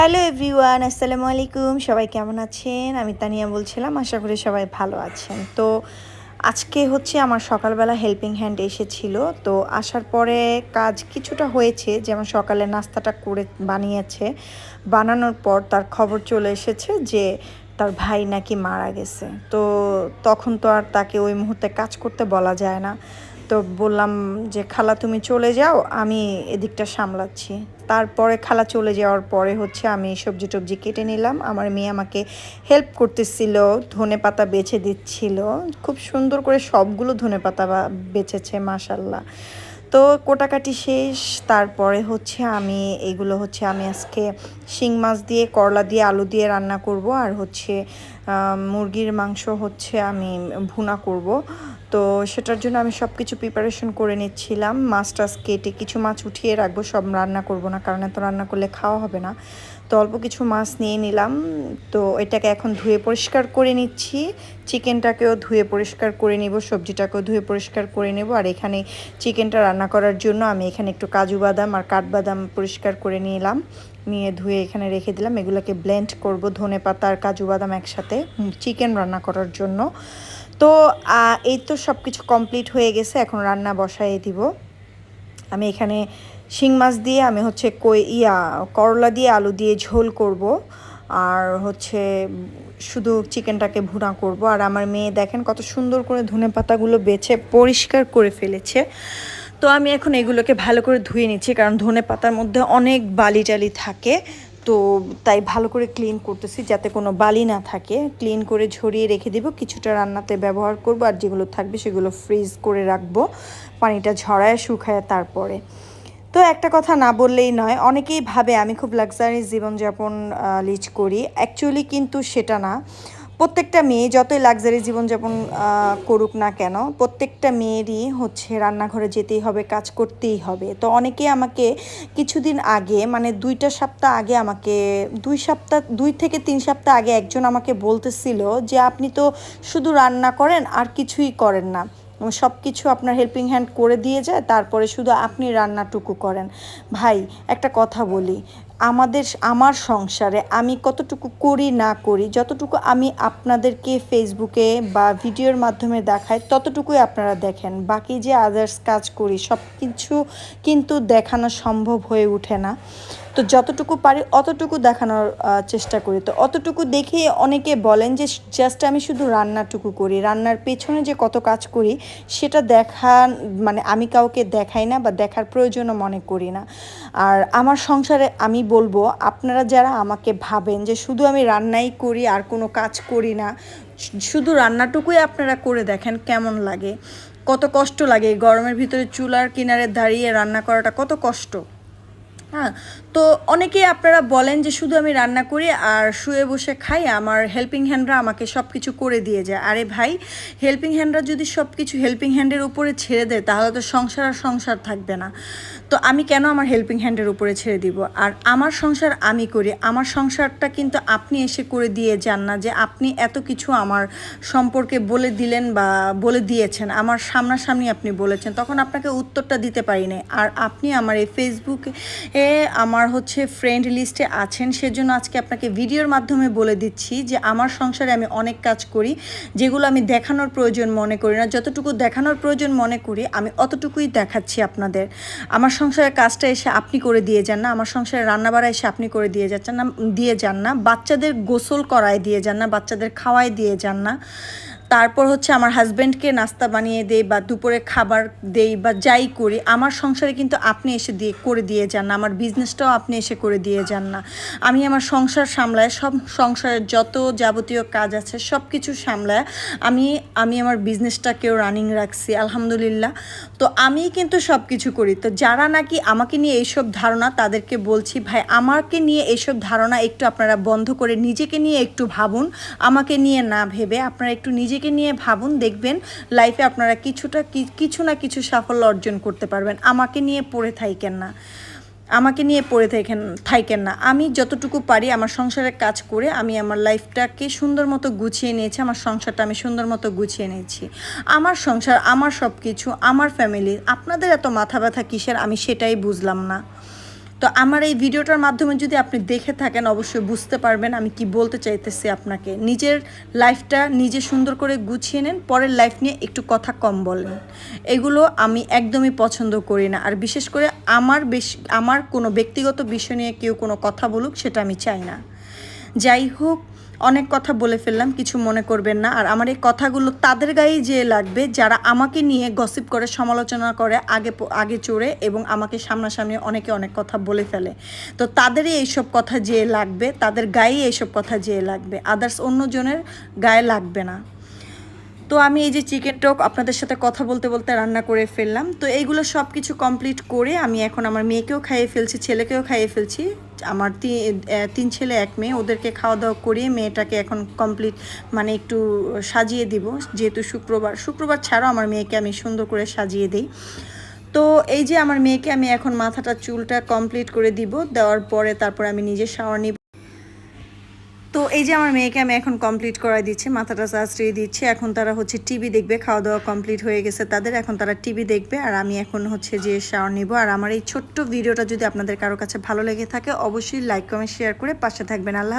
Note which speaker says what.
Speaker 1: Hello everyone, আসসালামু আলাইকুম। সবাই কেমন আছেন? আমি তানিয়া বলছিলাম, আশা করি সবাই ভালো আছেন। তো আজকে হচ্ছে আমার সকালবেলা হেল্পিং হ্যান্ড এসেছিল। তো আসার পরে কাজ কিছুটা হয়েছে, যেমন সকালে নাস্তাটা করে বানিয়েছে। বানানোর পর তার খবর চলে এসেছে যে তার ভাই নাকি মারা গেছে। তো তখন তো আর তাকে ওই মুহূর্তে কাজ করতে বলা যায় না। তো বললাম যে, খালা, তুমি চলে যাও, আমি এদিকটা সামলাচ্ছি। তারপরে খালা চলে যাওয়ার পরে হচ্ছে আমি সবজি টবজি কেটে নিলাম। আমার মেয়ে আমাকে হেল্প করতেছিল, ধনে পাতা বেছে দিচ্ছিল। খুব সুন্দর করে সবগুলো ধনে পাতা বেছেছে মাসাল্লাহ তো কোটাকাটি শেষ, তারপরে হচ্ছে আমি, এগুলো হচ্ছে আমি আজকে শিং মাছ দিয়ে, করলা দিয়ে, আলু দিয়ে রান্না করব, আর হচ্ছে মুরগির মাংস হচ্ছে আমি ভুনা করব। তো সেটার জন্য আমি সব কিছু প্রিপারেশন করে নিচ্ছিলাম। মাছ টাছ কেটে কিছু মাছ উঠিয়ে রাখব, সব রান্না করব না, কারণ এত রান্না করলে খাওয়া হবে না। তো অল্প কিছু মাছ নিয়ে নিলাম। তো এটাকে এখন ধুয়ে পরিষ্কার করে নিচ্ছি। চিকেনটাকেও ধুয়ে পরিষ্কার করে নিব, সবজিটাকেও ধুয়ে পরিষ্কার করে নেব। আর এখানে চিকেনটা রান্না করার জন্য আমি এখানে একটু কাজু বাদাম আর কাঠবাদাম পরিষ্কার করে নিলাম। নিয়ে ধুয়ে এখানে রেখে দিলাম। এগুলোকে ব্লেন্ড করব ধনে পাতা আর কাজু বাদাম একসাথে। চিকেন রান্না করার জন্য। তো এই তো সব কিছু কমপ্লিট হয়ে গেছে, এখন রান্না বসাই দিব। আমি এখানে শিং মাছ দিয়ে, আমি হচ্ছে কই, ইয়া, করলা দিয়ে, আলু দিয়ে ঝোল করব। আর হচ্ছে, শুধু চিকেনটাকে ভুনা করব। আর আমার মেয়ে দেখেন কত সুন্দর করে ধনে পাতাগুলো বেছে পরিষ্কার করে ফেলেছে। তো আমি এখন এগুলোকে ভালো করে ধুয়ে নিচ্ছি, কারণ ধনে পাতার মধ্যে অনেক বালি টালি থাকে। তো তাই ভালো করে ক্লিন করতেছি যাতে কোনো বালি না থাকে। ক্লিন করে ঝরিয়ে রেখে দিব, কিছুটা রান্নাতে ব্যবহার করব আর যেগুলো থাকবে সেগুলো ফ্রিজ করে রাখব, পানিটা ঝরায় শুকায় তারপরে। তো একটা কথা না বললেই নয়, অনেকেই ভাবে আমি খুব লাক্সারি জীবনযাপন লিজ করি। অ্যাকচুয়ালি কিন্তু সেটা না। প্রত্যেকটা মেয়ে যতই লাক্সারি জীবনযাপন করুক না কেন, প্রত্যেকটা মেয়েরই হচ্ছে রান্নাঘরে যেতেই হবে, কাজ করতেই হবে। তো অনেকে আমাকে কিছুদিন আগে মানে দুইটা সপ্তাহ আগে আমাকে, দুই সপ্তাহ, দুই থেকে তিন সপ্তাহ আগে একজন আমাকে বলতেছিল যে, আপনি তো শুধু রান্না করেন আর কিছুই করেন না। সব কিছু আপনার হেল্পিং হ্যান্ড করে দিয়ে যায়, তারপরে শুধু আপনি রান্নাটুকু করেন। ভাই, একটা কথা বলি আমাদের, আমার সংসারে আমি কতটুকু করি, না করি, যতটুকু আমি আপনাদেরকে ফেসবুকে বা ভিডিওর মাধ্যমে দেখাই, ততটুকুই আপনারা দেখেন। বাকি যে আদার্স কাজ করি সব কিছু কিন্তু দেখানো সম্ভব হয়ে ওঠে না। তো যতটুকু পারি অতটুকু দেখানোর চেষ্টা করি। তো অতটুকু দেখে অনেকে বলেন যে, জাস্ট আমি শুধু রান্নাটুকু করি। রান্নার পেছনে যে কত কাজ করি, সেটা দেখা মানে আমি কাউকে দেখাই না বা দেখার প্রয়োজনও মনে করি না। আর আমার সংসারে আমি বলব, আপনারা যারা আমাকে ভাবেন যে, শুধু আমি রান্নাই করি, আর কোনো কাজ করি না, শুধু রান্নাটুকুই আপনারা করে দেখেন কেমন লাগে? কত কষ্ট লাগে গরমের ভিতরে চুলার কিনারে দাঁড়িয়ে রান্না করাটা, কত কষ্ট। হ্যাঁ তো অনেকেই আপনারা বলেন যে শুধু আমি রান্না করি আর শুয়ে বসে খাই, আমার হেল্পিং হ্যান্ডরা আমাকে সব কিছু করে দিয়ে যায়। আরে ভাই হেল্পিং হ্যান্ডরা যদি সব কিছু হেল্পিং হ্যান্ডের উপরে ছেড়ে দেয়, তাহলে তো সংসার আর সংসার থাকবে না। তো আমি কেন আমার হেল্পিং হ্যান্ডের উপরে ছেড়ে দিব? আর আমার সংসার আমি করি, আমার সংসারটা কিন্তু আপনি এসে করে দিয়ে যান না যে আপনি এত কিছু আমার সম্পর্কে বলে দিলেন বা বলে দিয়েছেন, আমার সামনাসামনি আপনি বলেছেন, তখন আপনাকে উত্তরটা দিতে পারি নাই। আর আপনি আমার এই ফেসবুকে এ আমার হচ্ছে ফ্রেন্ড লিস্টে আছেন। সেজন্য আজকে আপনাকে ভিডিওর মাধ্যমে বলে দিচ্ছি যে আমার সংসারে আমি অনেক কাজ করি, যেগুলো আমি দেখানোর প্রয়োজন মনে করি না। যতটুকু দেখানোর প্রয়োজন মনে করি, আমি অতটুকুই দেখাচ্ছি আপনাদের। আমার সংসারের কাজটা এসে আপনি করে দিয়ে যান না, আমার সংসারে রান্নাবাড়া এসে আপনি করে দিয়ে যাচ্ছেন না, দিয়ে যান না। বাচ্চাদের গোসল করায় দিয়ে যান না, বাচ্চাদের খাওয়ায় দিয়ে যান না। তারপর হচ্ছে আমার হাজব্যান্ডকে নাস্তা বানিয়ে দেই বা দুপুরে খাবার দেই বা যাই করি, আমার সংসারে কিন্তু আপনি এসে দিয়ে, করে দিয়ে যান না, আমার বিজনেসটাও আপনি এসে করে দিয়ে যান না। আমি আমার সংসার সামলায়, সব সংসারের যত যাবতীয় কাজ আছে সব কিছু সামলায়, আমি আমি আমার বিজনেসটাকেও রানিং রাখছি, আলহামদুলিল্লাহ। তো আমি কিন্তু সব কিছু করি। তো যারা নাকি আমাকে নিয়ে এইসব ধারণা, তাদেরকে বলছি, ভাই, আমাকে নিয়ে এইসব ধারণা একটু আপনারা বন্ধ করে, নিজেকে নিয়ে একটু ভাবুন। আমাকে নিয়ে না ভেবে, আপনারা একটু নিজেকে নিয়ে ভাবুন, দেখবেন লাইফে আপনারা কিছুটা কিছু না কিছু সাফল্য অর্জন করতে পারবেন। আমাকে নিয়ে পড়ে থাইকেন না। আমাকে নিয়ে পড়ে থাকেন থাইকেন না। আমি যতটুকু পারি আমার সংসারের কাজ করে আমি আমার লাইফটাকে সুন্দর মতো গুছিয়ে নিয়েছি, আমার সংসারটা আমি সুন্দর মতো গুছিয়ে নিয়েছি। আমার সংসার, আমার সব কিছু আমার ফ্যামিলি আপনাদের এত মাথা ব্যথা কিসের? আমি সেটাই বুঝলাম না। তো আমার এই ভিডিওটার মাধ্যমে যদি আপনি দেখে থাকেন, অবশ্যই বুঝতে পারবেন আমি কি বলতে চাইতেছি আপনাকে। নিজের লাইফটা নিজে সুন্দর করে গুছিয়ে নেন, পরের লাইফ নিয়ে একটু কথা কম বলেন। এগুলো আমি একদমই পছন্দ করি না। আর বিশেষ করে আমার বেশ, আমার কোনো ব্যক্তিগত বিষয় নিয়ে কেউ কোনো কথা বলুক, সেটা আমি চাই না। যাই হোক অনেক কথা বলে ফেললাম, কিছু মনে করবেন না। আর আমার এই কথাগুলো তাদের গায়েই যেয়ে লাগবে, যারা আমাকে নিয়ে গসিপ করে, সমালোচনা করে, আগে আগে চড়ে এবং আমাকে সামনাসামনি অনেকে অনেক কথা বলে ফেলে। তো তাদেরই এইসব কথা যেয়ে লাগবে, তাদের গায়েই এইসব কথা যেয়ে লাগবে। আদার্স অন্যজনের গায়ে লাগবে না। তো আমি এই যে চিকেন টক আপনাদের সাথে কথা বলতে বলতে রান্না করে ফেললাম। তো এইগুলো সব কিছু কমপ্লিট করে আমি এখন আমার মেয়েকেও খাইয়ে ফেলছি, ছেলেকেও খাইয়ে ফেলছি। আমার তিন ছেলে, এক মেয়ে, ওদেরকে খাওয়া দাওয়া করিয়ে মেয়েটাকে এখন কমপ্লিট মানে একটু সাজিয়ে দিব। যেহেতু শুক্রবার শুক্রবার ছাড়াও আমার মেয়েকে আমি সুন্দর করে সাজিয়ে দিই। তো এই যে আমার মেয়েকে আমি এখন মাথাটা, চুলটা কমপ্লিট করে দিব। দেওয়ার পরে তারপর আমি নিজে শাওয়ার নিব। তো এই যে আমার মেয়েকে আমি এখন কমপ্লিট করাই দিচ্ছি, মাথাটা চাচড়িয়ে দিচ্ছি, এখন তারা হচ্ছে টিভি দেখবে খাওয়া দাওয়া কমপ্লিট হয়ে গেছে তাদের, এখন তারা টিভি দেখবে, আর আমি এখন হচ্ছে যে শাওয়ার নিব। আর আমার এই ছোট্ট ভিডিওটা যদি আপনাদের কারও কাছে ভালো লেগে থাকে, অবশ্যই লাইক কমেন্ট শেয়ার করে পাশে থাকবেন। আল্লাহ